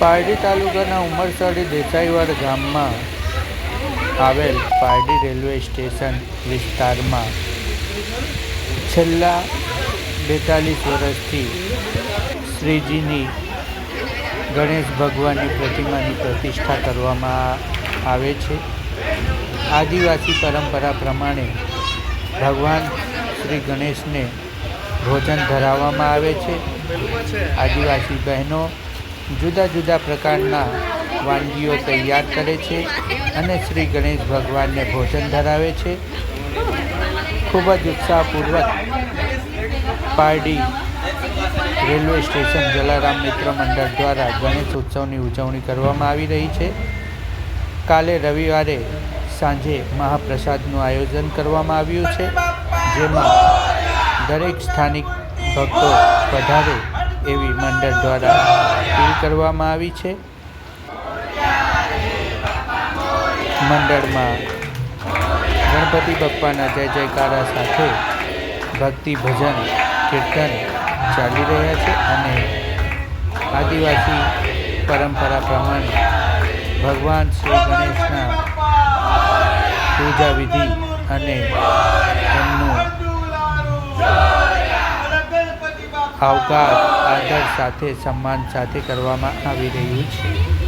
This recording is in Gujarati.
પારડી તાલુકાના ઉમરસરી દેસાઈવાડ ગામમાં આવેલ પારડી રેલવે સ્ટેશન વિસ્તારમાં છેલ્લા બેતાલીસ વર્ષથી શ્રીજીની ગણેશ ભગવાનની પ્રતિમાની પ્રતિષ્ઠા કરવામાં આવે છે. આદિવાસી પરંપરા પ્રમાણે ભગવાન શ્રી ગણેશને ભોજન ધરાવવામાં આવે છે. આદિવાસી બહેનો જુદા જુદા પ્રકારના વાનગીઓ તૈયાર કરે છે અને શ્રી ગણેશ ભગવાનને ભોજન ધરાવે છે. ખૂબ જ ઉત્સાહપૂર્વક પારડી રેલવે સ્ટેશન જલારામ મિત્ર મંડળ દ્વારા ગણેશ ઉત્સવની ઉજવણી કરવામાં આવી રહી છે. કાલે રવિવારે સાંજે મહાપ્રસાદનું આયોજન કરવામાં આવ્યું છે, જેમાં દરેક સ્થાનિક ભક્તો પધારે એવી મંડળ દ્વારા અપીલ કરવામાં આવી છે. મંડળમાં ગણપતિ બપ્પાના જય જયકારા સાથે ભક્તિ, ભજન, કીર્તન ચાલી રહ્યા છે અને આદિવાસી પરંપરા પ્રમાણે ભગવાન શ્રી ગણેશના પૂજા વિધિ અને એમનું આવકાર આદર સાથે સન્માન સાથે કરવામાં આવી રહ્યું છે.